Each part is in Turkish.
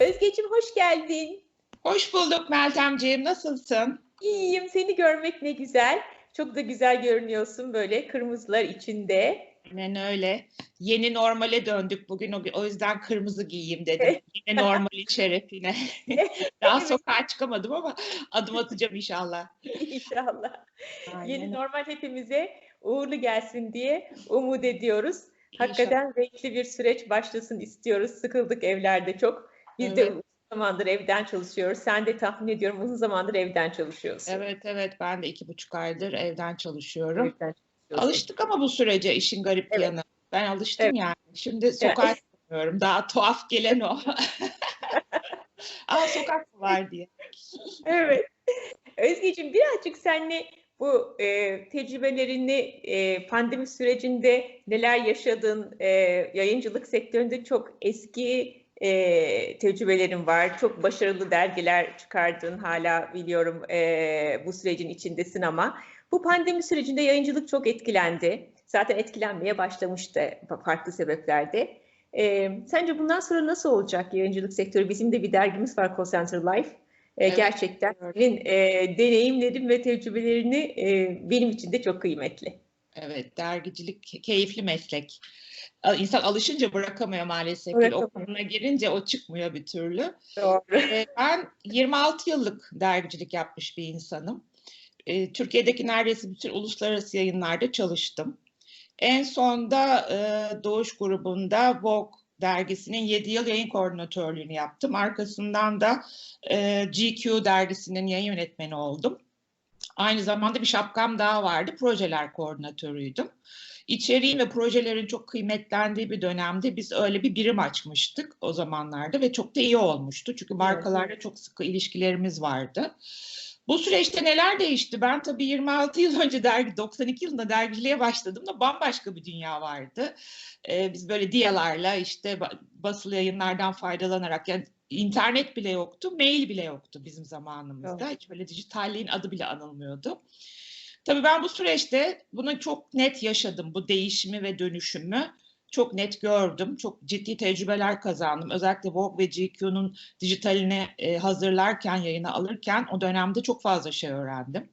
Özgeciğim hoş geldin. Hoş bulduk Meltemciğim. Nasılsın? İyiyim. Seni görmek ne güzel. Çok da güzel görünüyorsun böyle kırmızılar içinde. Aynen öyle. Yeni normale döndük bugün. O, yüzden kırmızı giyeyim dedim. Yeni normalin şerefine. Daha sokağa çıkamadım ama adım atacağım inşallah. İnşallah. Aynen. Yeni normal hepimize uğurlu gelsin diye umut ediyoruz. Hakikaten renkli bir süreç başlasın istiyoruz. Sıkıldık evlerde çok. Biz de Evet. uzun zamandır evden çalışıyoruz. Sen de tahmin ediyorum uzun zamandır evden çalışıyorsun. Evet evet ben de iki buçuk aydır evden çalışıyorum. Evden. Alıştık ama bu sürece işin garip Evet. yanı. Ben alıştım Evet. yani. Şimdi sokağa çıkmıyorum. Daha tuhaf gelen o. Aa sokak var diye. Evet. Özgeciğim birazcık seninle bu e, tecrübelerini e, pandemi sürecinde neler yaşadın, e, yayıncılık sektöründe çok eski e, tecrübelerin var. Çok başarılı dergiler çıkardın hala biliyorum e, bu sürecin içindesin ama bu pandemi sürecinde yayıncılık çok etkilendi. Zaten etkilenmeye başlamıştı farklı sebeplerde. E, sence bundan sonra nasıl olacak yayıncılık sektörü? Bizim de bir dergimiz var Call Center Life. E, Evet, gerçekten senin e, deneyimlerin ve tecrübelerini e, benim için de çok kıymetli. Evet, dergicilik keyifli meslek. İnsan alışınca bırakamıyor maalesef. Bırakamıyor. O konuna girince o çıkmıyor bir türlü. Doğru. Ee, Ben 26 yıllık dergicilik yapmış bir insanım. Ee, Türkiye'deki neredeyse bütün uluslararası yayınlarda çalıştım. En son da e, Doğuş grubunda Vogue dergisinin 7 yıl yayın koordinatörlüğünü yaptım. Arkasından da e, GQ dergisinin yayın yönetmeni oldum. Aynı zamanda bir şapkam daha vardı. Projeler koordinatörüydüm. İçeriğin ve projelerin çok kıymetlendiği bir dönemde biz öyle bir birim açmıştık o zamanlarda ve çok da iyi olmuştu. Çünkü markalarla çok sıkı ilişkilerimiz vardı. Bu süreçte neler değişti? Ben tabii 26 yıl önce dergi, 92 yılında dergiciliğe başladığımda bambaşka bir dünya vardı. Ee, biz böyle diyalarla işte ba- basılı yayınlardan faydalanarak yani internet bile yoktu, mail bile yoktu bizim zamanımızda. Hiç böyle dijitalliğin adı bile anılmıyordu. Tabii ben bu süreçte bunu çok net yaşadım, bu değişimi ve dönüşümü çok net gördüm. Çok ciddi tecrübeler kazandım. Özellikle Vogue ve GQ'nun dijitaline hazırlarken, yayına alırken o dönemde çok fazla şey öğrendim.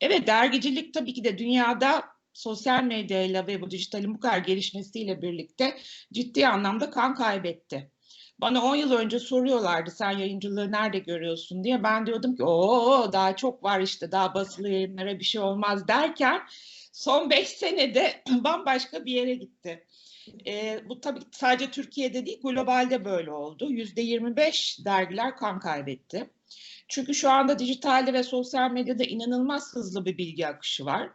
Evet, dergicilik tabii ki de dünyada sosyal medyayla ve bu dijitalin bu kadar gelişmesiyle birlikte ciddi anlamda kan kaybetti. Bana 10 yıl önce soruyorlardı sen yayıncılığı nerede görüyorsun diye. Ben diyordum ki o daha çok var işte daha basılı yayınlara bir şey olmaz derken son 5 senede bambaşka bir yere gitti. Ee, bu tabii sadece Türkiye'de değil globalde böyle oldu. %25 dergiler kan kaybetti. Çünkü şu anda dijitalde ve sosyal medyada inanılmaz hızlı bir bilgi akışı var.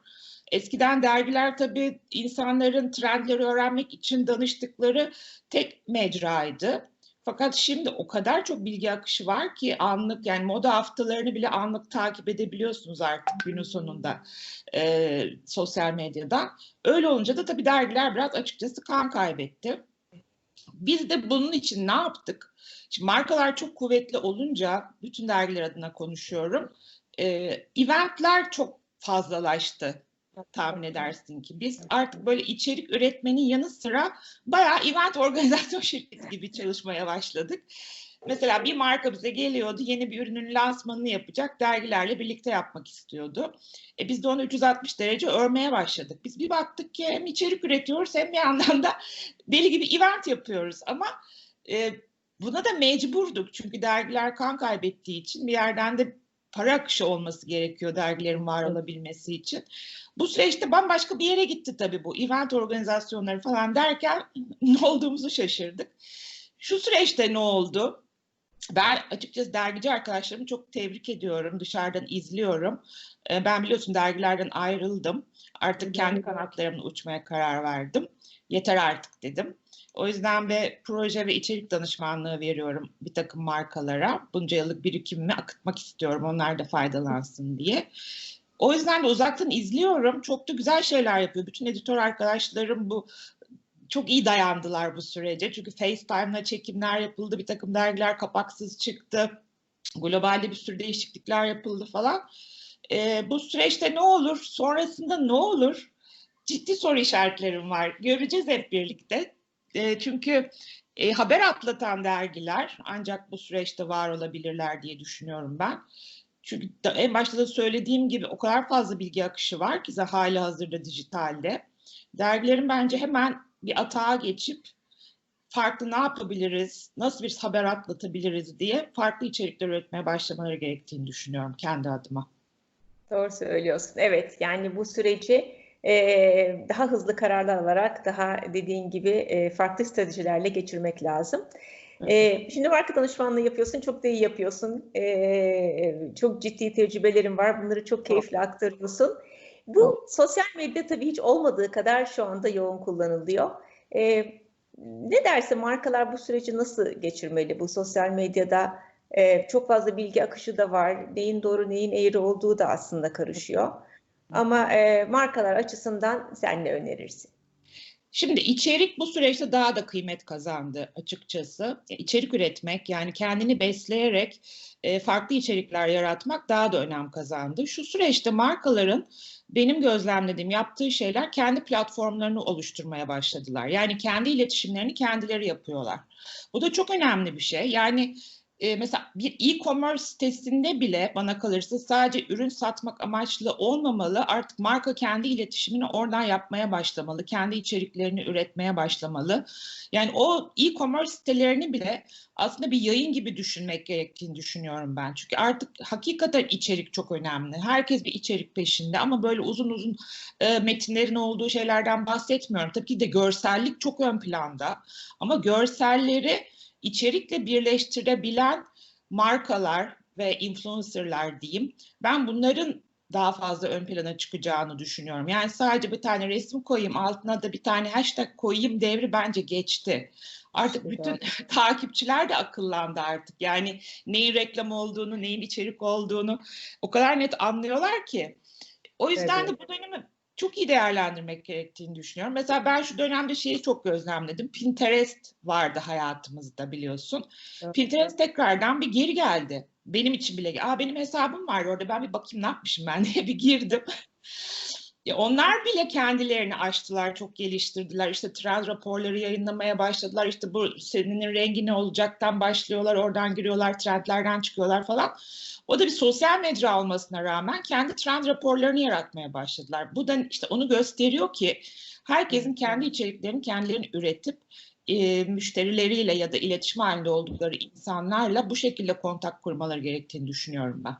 Eskiden dergiler tabii insanların trendleri öğrenmek için danıştıkları tek mecraydı. Fakat şimdi o kadar çok bilgi akışı var ki anlık yani moda haftalarını bile anlık takip edebiliyorsunuz artık günün sonunda e, sosyal medyadan. Öyle olunca da tabii dergiler biraz açıkçası kan kaybetti. Biz de bunun için ne yaptık? Şimdi markalar çok kuvvetli olunca bütün dergiler adına konuşuyorum. E, eventler çok fazlalaştı tahmin edersin ki. Biz artık böyle içerik üretmenin yanı sıra bayağı event organizasyon şirketi gibi çalışmaya başladık. Mesela bir marka bize geliyordu, yeni bir ürünün lansmanını yapacak, dergilerle birlikte yapmak istiyordu. E biz de onu 360 derece örmeye başladık. Biz bir baktık ki hem içerik üretiyoruz hem bir yandan da deli gibi event yapıyoruz. Ama e, buna da mecburduk çünkü dergiler kan kaybettiği için bir yerden de para akışı olması gerekiyor dergilerin var olabilmesi için. Bu süreçte bambaşka bir yere gitti tabii bu. Event organizasyonları falan derken ne olduğumuzu şaşırdık. Şu süreçte ne oldu? Ben açıkçası dergici arkadaşlarımı çok tebrik ediyorum. Dışarıdan izliyorum. Ee, Ben biliyorsun dergilerden ayrıldım. Artık kendi kanatlarımla uçmaya karar verdim. Yeter artık dedim. O yüzden ve proje ve içerik danışmanlığı veriyorum bir takım markalara. Bunca yıllık birikimimi akıtmak istiyorum. Onlar da faydalansın diye. O yüzden de uzaktan izliyorum. Çok da güzel şeyler yapıyor. Bütün editör arkadaşlarım bu çok iyi dayandılar bu sürece. Çünkü FaceTime'la çekimler yapıldı. Bir takım dergiler kapaksız çıktı. Globalde bir sürü değişiklikler yapıldı falan. Ee, bu süreçte ne olur? Sonrasında ne olur? Ciddi soru işaretlerim var. Göreceğiz hep birlikte. E, çünkü E, haber atlatan dergiler ancak bu süreçte var olabilirler diye düşünüyorum ben. Çünkü da, en başta da söylediğim gibi o kadar fazla bilgi akışı var ki hali hazırda dijitalde. Dergilerin bence hemen bir atağa geçip farklı ne yapabiliriz, nasıl bir haber atlatabiliriz diye farklı içerikler üretmeye başlamaları gerektiğini düşünüyorum kendi adıma. Doğru söylüyorsun. Evet, yani bu süreci e, daha hızlı kararlar alarak, daha dediğin gibi e, farklı stratejilerle geçirmek lazım. E, şimdi marka danışmanlığı yapıyorsun, çok da iyi yapıyorsun. E, çok ciddi tecrübelerin var, bunları çok keyifli aktarıyorsun. Bu sosyal medya tabii hiç olmadığı kadar şu anda yoğun kullanılıyor. E, ne derse markalar bu süreci nasıl geçirmeli? Bu sosyal medyada e, çok fazla bilgi akışı da var. Neyin doğru, neyin eğri olduğu da aslında karışıyor. Ama e, markalar açısından sen ne önerirsin? Şimdi içerik bu süreçte daha da kıymet kazandı açıkçası. İçerik üretmek yani kendini besleyerek e, farklı içerikler yaratmak daha da önem kazandı. Şu süreçte markaların benim gözlemlediğim yaptığı şeyler kendi platformlarını oluşturmaya başladılar. Yani kendi iletişimlerini kendileri yapıyorlar. Bu da çok önemli bir şey. Yani e, mesela bir e-commerce sitesinde bile bana kalırsa sadece ürün satmak amaçlı olmamalı. Artık marka kendi iletişimini oradan yapmaya başlamalı. Kendi içeriklerini üretmeye başlamalı. Yani o e-commerce sitelerini bile aslında bir yayın gibi düşünmek gerektiğini düşünüyorum ben. Çünkü artık hakikaten içerik çok önemli. Herkes bir içerik peşinde ama böyle uzun uzun e, metinlerin olduğu şeylerden bahsetmiyorum. Tabii ki de görsellik çok ön planda. Ama görselleri içerikle birleştirebilen markalar ve influencerlar diyeyim. Ben bunların daha fazla ön plana çıkacağını düşünüyorum. Yani sadece bir tane resim koyayım, altına da bir tane hashtag koyayım devri bence geçti. Artık bütün takipçiler de akıllandı artık. Yani neyin reklam olduğunu, neyin içerik olduğunu o kadar net anlıyorlar ki. O yüzden evet. de bu dönemi çok iyi değerlendirmek gerektiğini düşünüyorum. Mesela ben şu dönemde şeyi çok gözlemledim. Pinterest vardı hayatımızda biliyorsun. Evet. Pinterest tekrardan bir geri geldi. Benim için bile. Aa benim hesabım var orada ben bir bakayım ne yapmışım ben diye bir girdim. Ya onlar bile kendilerini açtılar, çok geliştirdiler. İşte trend raporları yayınlamaya başladılar. İşte bu senin rengi ne olacaktan başlıyorlar, oradan giriyorlar, trendlerden çıkıyorlar falan. O da bir sosyal medya olmasına rağmen kendi trend raporlarını yaratmaya başladılar. Bu da işte onu gösteriyor ki herkesin kendi içeriklerini kendilerini üretip e, müşterileriyle ya da iletişim halinde oldukları insanlarla bu şekilde kontak kurmaları gerektiğini düşünüyorum ben.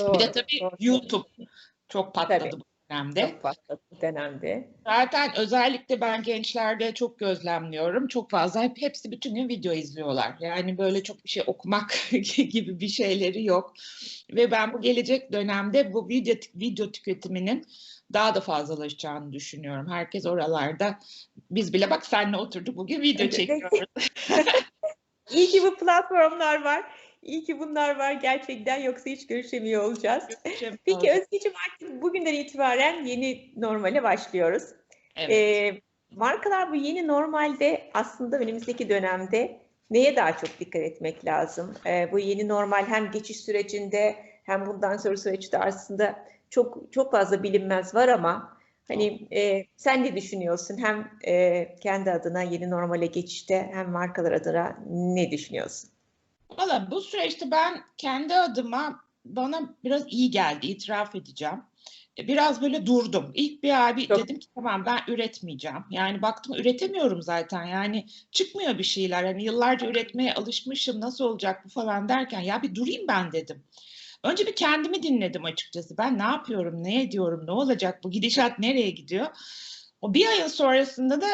Doğru, bir de tabii doğru. YouTube çok patladı tabii. bu dönemde. Çok bu dönemde. Zaten özellikle ben gençlerde çok gözlemliyorum. Çok fazla hep hepsi bütün gün video izliyorlar. Yani böyle çok bir şey okumak gibi bir şeyleri yok. Ve ben bu gelecek dönemde bu video video tüketiminin daha da fazlalaşacağını düşünüyorum. Herkes oralarda. Biz bile bak senle oturduk bugün video çekiyoruz. İyi ki bu platformlar var. İyi ki bunlar var gerçekten yoksa hiç görüşemiyor olacağız. Peki Özgeciğim artık bugünden itibaren yeni normale başlıyoruz. Evet. Ee, markalar bu yeni normalde aslında önümüzdeki dönemde neye daha çok dikkat etmek lazım? Ee, bu yeni normal hem geçiş sürecinde hem bundan sonra süreçte aslında çok çok fazla bilinmez var ama hani e, sen ne düşünüyorsun? Hem e, kendi adına yeni normale geçişte hem markalar adına ne düşünüyorsun? Valla bu süreçte ben kendi adıma bana biraz iyi geldi, itiraf edeceğim. E, biraz böyle durdum. İlk bir abi Çok. dedim ki tamam ben üretmeyeceğim. Yani baktım üretemiyorum zaten. Yani çıkmıyor bir şeyler. Hani yıllarca üretmeye alışmışım. Nasıl olacak bu falan derken ya bir durayım ben dedim. Önce bir kendimi dinledim açıkçası. Ben ne yapıyorum, ne ediyorum, ne olacak, bu gidişat nereye gidiyor? O bir ayın sonrasında da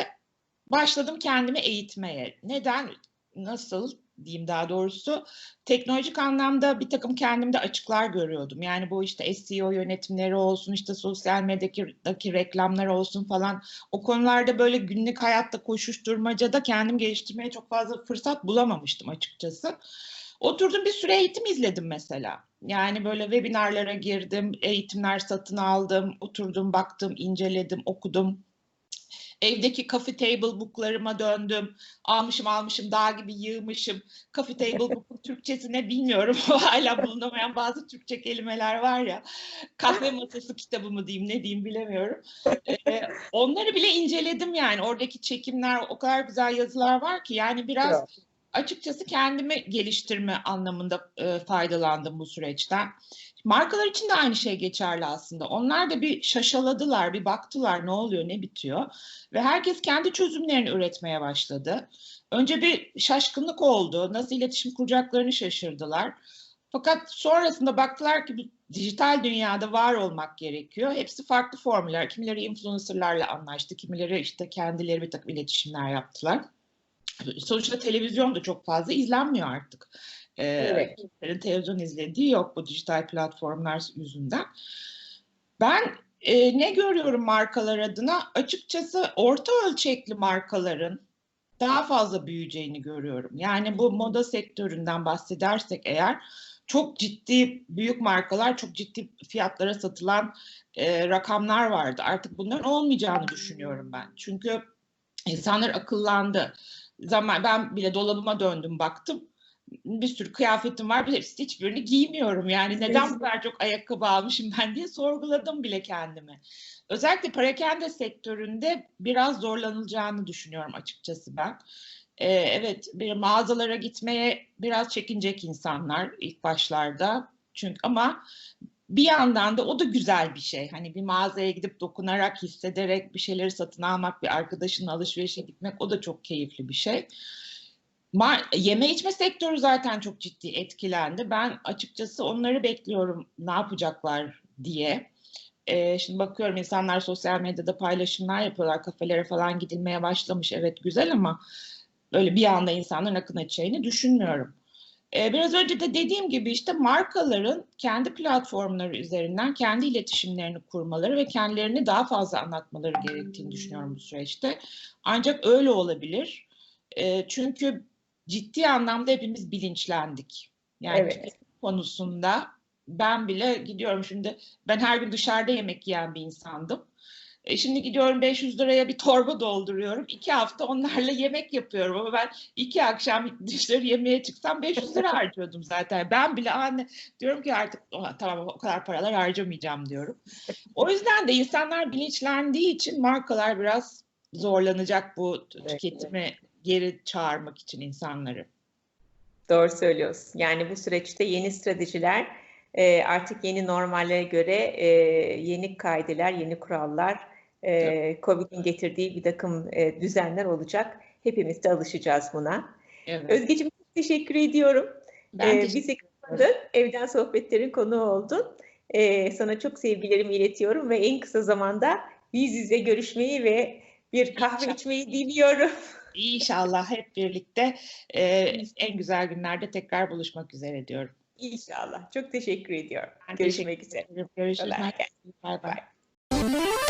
başladım kendimi eğitmeye. Neden, nasıl, diyeyim daha doğrusu teknolojik anlamda bir takım kendimde açıklar görüyordum. Yani bu işte SEO yönetimleri olsun, işte sosyal medyadaki reklamlar olsun falan o konularda böyle günlük hayatta koşuşturmacada kendim geliştirmeye çok fazla fırsat bulamamıştım açıkçası. Oturdum bir süre eğitim izledim mesela. Yani böyle webinarlara girdim, eğitimler satın aldım, oturdum, baktım, inceledim, okudum Evdeki coffee table booklarıma döndüm. Almışım almışım dağ gibi yığmışım. Coffee table book'un Türkçesi ne bilmiyorum. Hala bulunamayan bazı Türkçe kelimeler var ya. Kahve masası kitabı mı diyeyim ne diyeyim bilemiyorum. Ee, onları bile inceledim yani. Oradaki çekimler o kadar güzel yazılar var ki yani biraz Bravo. Açıkçası kendimi geliştirme anlamında e, faydalandım bu süreçten. Markalar için de aynı şey geçerli aslında. Onlar da bir şaşaladılar, bir baktılar ne oluyor, ne bitiyor. Ve herkes kendi çözümlerini üretmeye başladı. Önce bir şaşkınlık oldu. Nasıl iletişim kuracaklarını şaşırdılar. Fakat sonrasında baktılar ki dijital dünyada var olmak gerekiyor. Hepsi farklı formüller. Kimileri influencerlarla anlaştı, kimileri işte kendileri bir takım iletişimler yaptılar. Sonuçta televizyon da çok fazla izlenmiyor artık. Ee, Evet. televizyon izlediği yok bu dijital platformlar yüzünden. Ben e, ne görüyorum markalar adına? Açıkçası orta ölçekli markaların daha fazla büyüyeceğini görüyorum. Yani bu moda sektöründen bahsedersek eğer çok ciddi büyük markalar çok ciddi fiyatlara satılan e, rakamlar vardı. Artık bunların olmayacağını düşünüyorum ben. Çünkü insanlar akıllandı. Zaman ben bile dolabıma döndüm baktım. Bir sürü kıyafetim var. Bir hepsi hiçbirini giymiyorum. Yani neden bu kadar çok ayakkabı almışım ben diye sorguladım bile kendimi. Özellikle perakende sektöründe biraz zorlanılacağını düşünüyorum açıkçası ben. Ee, evet, bir mağazalara gitmeye biraz çekinecek insanlar ilk başlarda. Çünkü ama bir yandan da o da güzel bir şey. Hani bir mağazaya gidip dokunarak, hissederek bir şeyleri satın almak, bir arkadaşının alışverişe gitmek o da çok keyifli bir şey. Ma- yeme içme sektörü zaten çok ciddi etkilendi. Ben açıkçası onları bekliyorum ne yapacaklar diye. Ee, şimdi bakıyorum insanlar sosyal medyada paylaşımlar yapıyorlar. Kafelere falan gidilmeye başlamış. Evet güzel ama böyle bir anda insanların akın edeceğini düşünmüyorum. Ee, biraz önce de dediğim gibi işte markaların kendi platformları üzerinden kendi iletişimlerini kurmaları ve kendilerini daha fazla anlatmaları gerektiğini düşünüyorum bu süreçte. Ancak öyle olabilir. Ee, çünkü ciddi anlamda hepimiz bilinçlendik. Yani Evet. konusunda ben bile gidiyorum şimdi ben her gün dışarıda yemek yiyen bir insandım. E şimdi gidiyorum 500 liraya bir torba dolduruyorum. İki hafta onlarla yemek yapıyorum ama ben iki akşam dışarı yemeğe çıksam 500 lira harcıyordum zaten. Ben bile anne diyorum ki artık "Oh, tamam o kadar paralar harcamayacağım diyorum. O yüzden de insanlar bilinçlendiği için markalar biraz zorlanacak bu tüketimi geri çağırmak için insanları. Doğru söylüyorsun. Yani bu süreçte yeni stratejiler, e, artık yeni normallere göre e, yeni kaideler, yeni kurallar, e, Covid'in getirdiği bir takım e, düzenler olacak. Hepimiz de alışacağız buna. Evet. Özgeciğim çok teşekkür ediyorum. Ben Ee, teşekkür bizi kırmadın, evden sohbetlerin konuğu oldun. Ee, sana çok sevgilerimi iletiyorum ve en kısa zamanda yüz yüze görüşmeyi ve bir kahve İnşallah. içmeyi diliyorum. İnşallah hep birlikte e, en güzel günlerde tekrar buluşmak üzere diyorum. İnşallah. Çok teşekkür ediyorum. Ben Görüşmek teşekkür üzere. Görüşürüz. Bay bay. Bye.